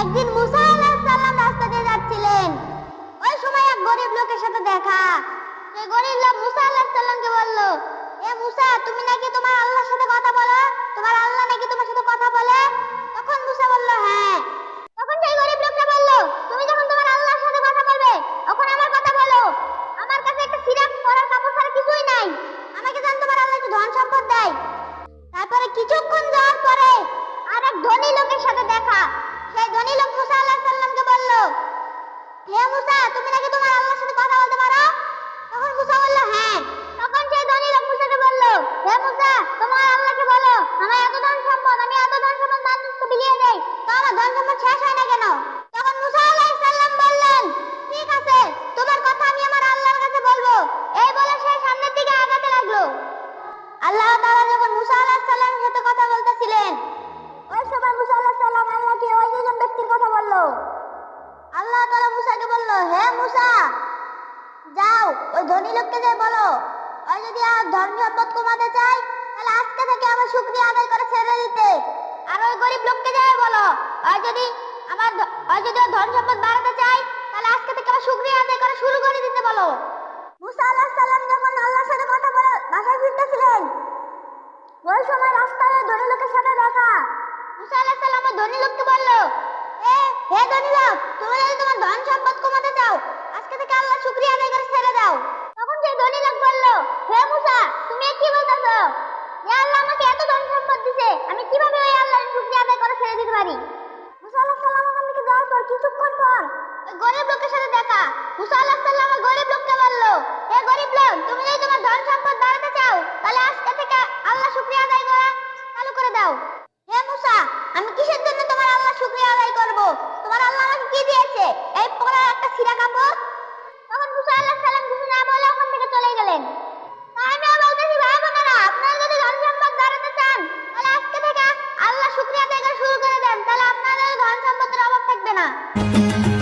একদিন মুসা সালাম রাস্তা দিয়ে যাচ্ছিলেন। ওই সময় এক গরিব লোকের সাথে দেখা। সেই গরিব লোক মুসা সালামকে বলল, এ মুসা, তুমি নাকি তোমার আল্লাহর সাথে কথা বলো? তোমার আল্লাহ নাকি তোমার সাথে কথা বলে? তখন মুসা বলল হ্যাঁ। তখন সেই গরিব লোকটা বলল, তুমি যখন তোমার আল্লাহর সাথে কথা বলবে, তখন আমার কথা বলো। আমার কাছে একটা সিরাপ পরার কাপড় ছাড়া কিছুই নাই। আমাকে যেন তোমার আল্লাহ একটু ধন সম্পদ দেয়। কিছুক্ষণ যাওয়ার পরে আর এক ধনী লোকের সাথে দেখা। সেই ধনী লোক মুসা আলাইহিস সালামকে বলল, হে মুসা, তুমি নাকি তোমার আল্লাহর সাথে কথা বলতে পারো? তখন মুসা বলল হ্যাঁ তখন সেই ধনী লোক মুসাকে বলল হে মুসা তোমার আল্লাহকে বলো আমার এত ধন সম্পদ আমি এত ধন সম্পদ মানুষকে বিলিয়ে দেই তো আমার ধন সম্পদ শেষ হয় না কেন তখন মুসা আলাইহিস সালাম বললেন ঠিক আছে তোমার কথা আমি আমার আল্লাহর কাছে বলব এই বলে সে সামনের দিকে আগাতে লাগল আল্লাহ তাআলা যখন মুসা আলাইহিস সালামের সাথে কথা বলতেছিলেন ওই সময় মুসা আলাইহিস সালাম আল্লাহকে ওই দুজন ব্যক্তির কথা বলল আল্লাহ তাআলা মুসাকে বলল হে মুসা যাও ওই ধনী লোককে যাই বলো। ওই যদি আর ধন সম্পদ কমাতে চাই তাহলে আজকে থেকে আমার শুকরিয়া আদায় করে ছেড়ে দিতে। আর ওই গরিব লোককে যাই বলো ওই যদি আমার ওই যদি ধন সম্পদ বাড়াতে চাই তাহলে আজকে থেকে আমার শুকরিয়া আদায় করে শুরু করে দিতে বলো। মুসা আলাইহিস সালাম যখন আল্লাহর সাথে কথা বলে বাসায় ফিরতেছিলেন ওই সময় রাস্তায় ধনী লোকের সাথে দেখা। মুসা আলাইহিস সালাম ধনী লোককে বলল এ হে ধনী লোক তুমি যদি তোমার ধন সম্পদ কমাতে চাও আজকে থেকে আল্লাহ শুকরিয়া আদায় দাও। তখন সেই ধনী লোক বলল, হে মুসা, তুমি কি বলতেছো? এ আল্লাহ আমাকে এত ধন সম্পদ দিছে, আমি কীভাবে ওই আল্লাহর শুকরিয়া আদায় করে ছেড়ে দিতে পারি? মুসা আলাইহিস সালাম ওখান থেকে যাওয়ার পর কিছুক্ষণ পর ওই গরিব লোকের সাথে দেখা। মুসা আলাইহিস সালাম ওই গরিব লোককে বলল, হে গরিব লোক, তুমি যদি তোমার ধন সম্পদ বাড়াতে চাও, তাহলে আজকে থেকে আল্লাহ শুকরিয়া আদায় করা চালু করে দাও। হে মুসা, আমি কিসের জন্য তোমার আল্লাহ শুকরিয়া আদায় করব? তোমার আল্লাহ আমাকে কি দিয়েছে? এই পরা একটা ছিঁড়া কাপড় তখন মুসা আলাইহিস সালাম কিছু না বলে ওখান থেকে চলে গেলেন তাই আমি বলতেছি ভাই বোনেরা আপনারা যদি ধন সম্পদ বাড়াতে চান তাহলে আজকে থেকে